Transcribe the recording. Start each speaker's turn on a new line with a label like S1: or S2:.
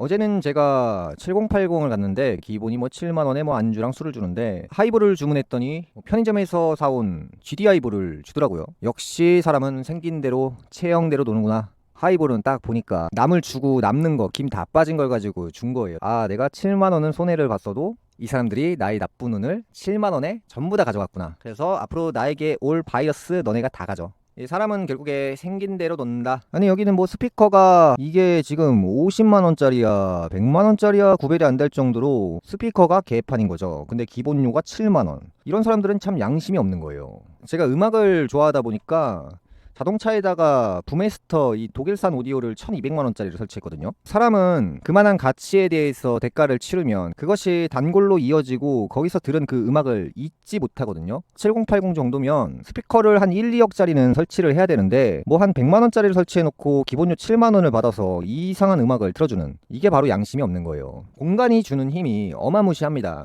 S1: 어제는 제가 7080을 갔는데 기본이 뭐 7만 원에 뭐 안주랑 술을 주는데 하이볼을 주문했더니 뭐 편의점에서 사온 GD 하이볼을 주더라고요. 역시 사람은 생긴 대로 체형대로 노는구나. 하이볼은 딱 보니까 남을 주고 남는 거 김 다 빠진 걸 가지고 준 거예요. 아 내가 7만 원은 손해를 봤어도 이 사람들이 나의 나쁜 운을 7만 원에 전부 다 가져갔구나. 그래서 앞으로 나에게 올 바이어스 너네가 다 가져. 이 사람은 결국에 생긴 대로 논다. 아니 여기는 뭐 스피커가 이게 지금 50만 원짜리야, 100만 원짜리야 구별이 안 될 정도로 스피커가 개판인 거죠. 근데 기본료가 7만 원. 이런 사람들은 참 양심이 없는 거예요. 제가 음악을 좋아하다 보니까 자동차에다가 부메스터 이 독일산 오디오를 1200만 원짜리를 설치했거든요. 사람은 그만한 가치에 대해서 대가를 치르면 그것이 단골로 이어지고 거기서 들은 그 음악을 잊지 못하거든요. 7080 정도면 스피커를 한 1, 2억짜리는 설치를 해야 되는데 뭐 한 100만 원짜리를 설치해 놓고 기본료 7만 원을 받아서 이상한 음악을 틀어주는 이게 바로 양심이 없는 거예요. 공간이 주는 힘이 어마무시합니다.